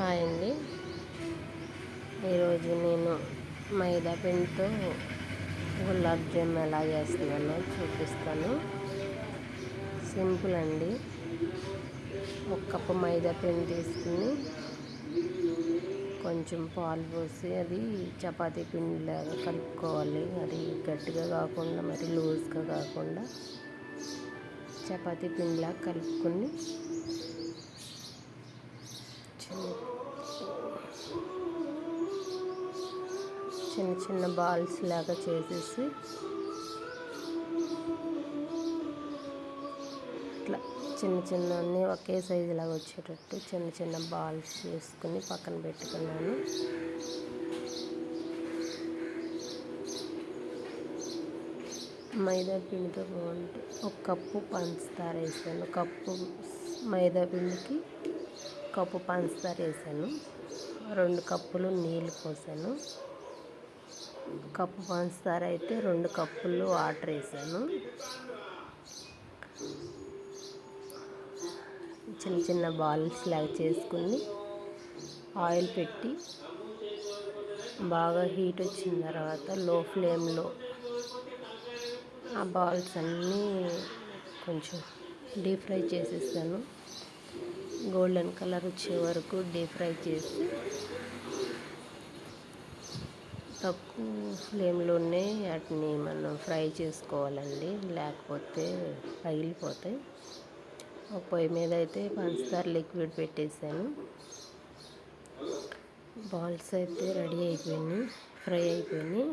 Hi అండి ఈరోజు నేను మైదా పిండితో గులాబ్ జామ్ ఎలా చేస్తున్నానో చూపిస్తాను. సింపుల్ అండి. ఒక కప్పు మైదా పిండి తీసుకుని కొంచెం పాలు పోసి అది చపాతీ పిండిలాగా కలుపుకోవాలి. అది గట్టిగా కాకుండా మరి లూజ్గా కాకుండా చపాతీ పిండిలాగా కలుపుకొని చిన్న చిన్న బాల్స్ లాగా చేసేసి ఇట్లా చిన్న చిన్న అన్నీ ఒకే సైజు లాగా వచ్చేటట్టు చిన్న చిన్న బాల్స్ చేసుకుని పక్కన పెట్టుకున్నాను. మైదా పిండితో బాగుంటుంది. ఒక కప్పు పంచదార వేసాను. కప్పు మైదా పిండికి కప్పు పంచదార వేసాను. రెండు కప్పులు నీళ్ళు పోసాను. కప్పు పంచదార అయితే రెండు కప్పులు వాటర్ వేసాను. చిన్న చిన్న బాల్స్ లాగా చేసుకుని ఆయిల్ పెట్టి బాగా హీట్ వచ్చిన తర్వాత లో ఫ్లేమ్లో ఆ బాల్స్ అన్నీ కొంచెం డీప్ ఫ్రై చేసేస్తాను గోల్డెన్ కలర్ వచ్చే వరకు డీప్ ఫ్రై చేసి తక్కువ ఫ్లేమ్లోనే వాటిని మనం ఫ్రై చేసుకోవాలండి. లేకపోతే పగిలిపోతాయి. ఒక పొయ్యి మీద అయితే పంచదార లిక్విడ్ పెట్టేశాను బాల్స్ అయితే రెడీ అయిపోయినాయి ఫ్రై అయిపోయినాయి.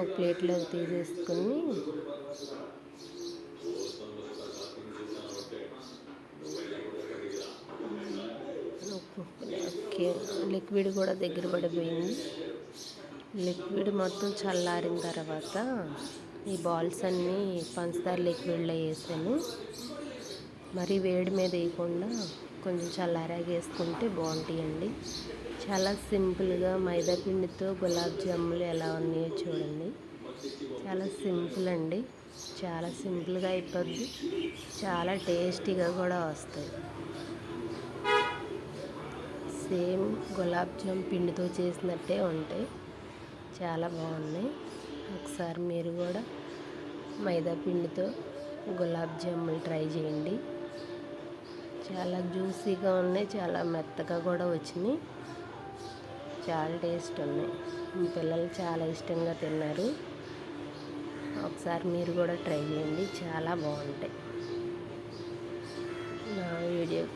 ఒక ప్లేట్లోకి తీసేసుకుని లిక్విడ్ కూడా దగ్గర పడిపోయింది. లిక్విడ్ మొత్తం చల్లారిన తర్వాత ఈ బాల్స్ అన్నీ పంచదార లిక్విడ్లో వేసాను. మరి వేడి మీద వేయకుండా కొంచెం చల్లారాగా వేసుకుంటే బాగుంటాయండి. చాలా సింపుల్గా మైదా పిండితో గులాబ్ జాములు ఎలా ఉన్నాయో చూడండి. చాలా సింపుల్ అండి. చాలా సింపుల్గా అయిపోద్ది. చాలా టేస్టీగా కూడా వస్తాయి. సేమ్ గులాబ్ జామ్ పిండితో చేసినట్టే ఉంటాయి. చాలా బాగున్నాయి. ఒకసారి మీరు కూడా మైదా పిండితో గులాబ్ ట్రై చేయండి. చాలా జ్యూసీగా ఉన్నాయి చాలా మెత్తగా కూడా వచ్చినాయి. చాలా టేస్ట్ ఉన్నాయి. మీ పిల్లలు చాలా ఇష్టంగా తిన్నారు. ఒకసారి మీరు కూడా ట్రై చేయండి. చాలా బాగుంటాయి. నా వీడియో